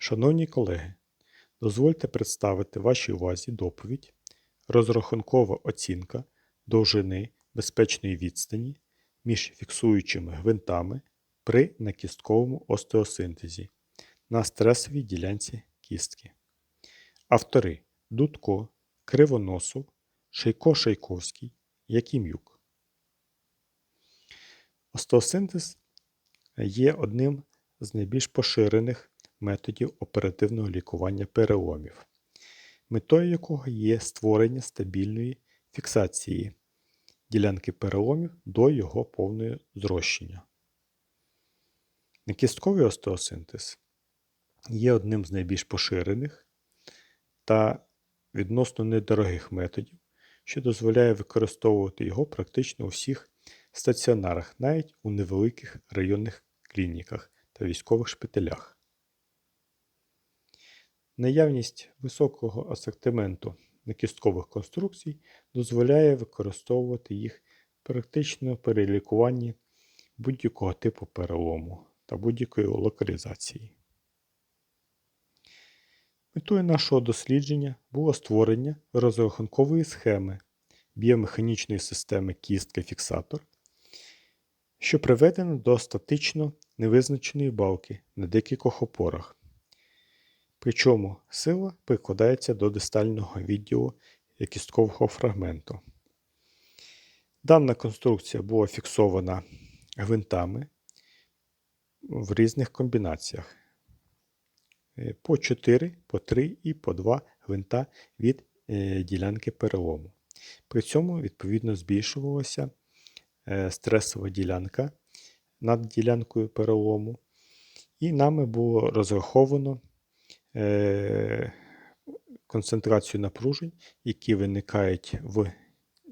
Шановні колеги, дозвольте представити вашій увазі доповідь розрахункова оцінка довжини безпечної відстані між фіксуючими гвинтами при накістковому остеосинтезі на стресовій ділянці кістки. Автори Дудко, Кривоносов, Шейко Шейковський, Яким'юк. Остеосинтез є одним з найбільш поширених методів оперативного лікування переломів, метою якого є створення стабільної фіксації ділянки переломів до його повного зрощення. Некістковий остеосинтез є одним з найбільш поширених та відносно недорогих методів, що дозволяє використовувати його практично у всіх стаціонарах, навіть у невеликих районних клініках та військових шпиталях. Наявність високого асортименту некісткових конструкцій дозволяє використовувати їх практично при лікуванні будь-якого типу перелому та будь-якої локалізації. Метою нашого дослідження було створення розрахункової схеми біомеханічної системи кістка-фіксатор, що приведена до статично невизначеної балки на декількох опорах. Причому сила прикладається до дистального відділу кісткового фрагменту. Дана конструкція була фіксована гвинтами в різних комбінаціях е, по 4, по 3 і по 2 гвинта від е, ділянки перелому. При цьому, відповідно, збільшувалася е, стресова ділянка над ділянкою перелому, і нами було розраховано концентрацію напружень, які виникають в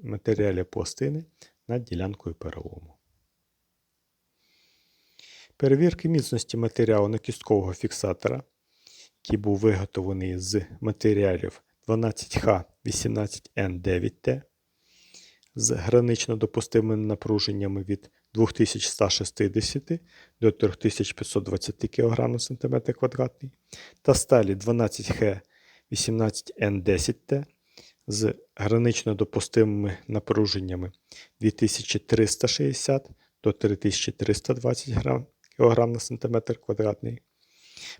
матеріалі пластини над ділянкою перелому. Перевірки міцності матеріалу накісткового фіксатора, який був виготовлений з матеріалів 12Х18N9T з гранично допустимими напруженнями від 2160 до 3520 кг на см квадратний та сталі 12Х18N10T з гранично допустимими напруженнями 2360 до 3320 кг на см квадратний,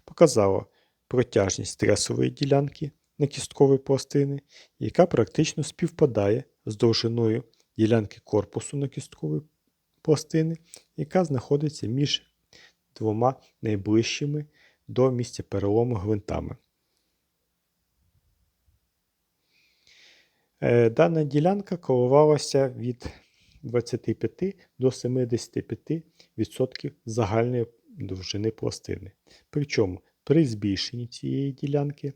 показало протяжність стресової ділянки накісткової пластини, яка практично співпадає з довжиною ділянки корпусу накісткової пластини, яка знаходиться між двома найближчими до місця перелому гвинтами. Е, дана ділянка коливалася від 25 до 75% загальної довжини пластини. Причому при збільшенні цієї ділянки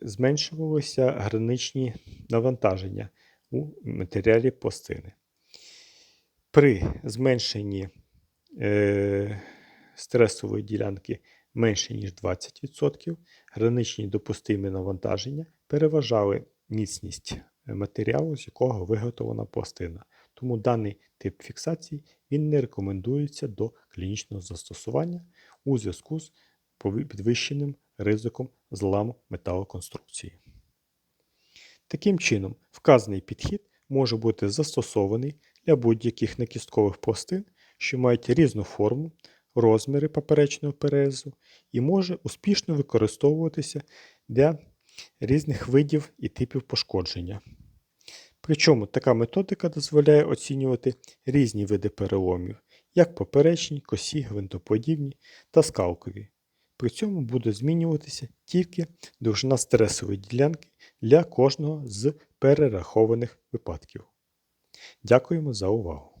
зменшувалися граничні навантаження у матеріалі пластини. При зменшенні е, стресової ділянки менше, ніж 20%, граничні допустимі навантаження переважали міцність матеріалу, з якого виготовлена пластина. Тому даний тип фіксації він не рекомендується до клінічного застосування у зв'язку з підвищеним ризиком зламу металоконструкції. Таким чином, вказаний підхід може бути застосований для будь-яких накісткових пластин, що мають різну форму, розміри поперечного перерізу і може успішно використовуватися для різних видів і типів пошкодження. Причому така методика дозволяє оцінювати різні види переломів, як поперечні, косі, гвинтоподібні та скалкові. При цьому буде змінюватися тільки довжина стресової ділянки для кожного з перерахованих випадків. Дякуємо за увагу!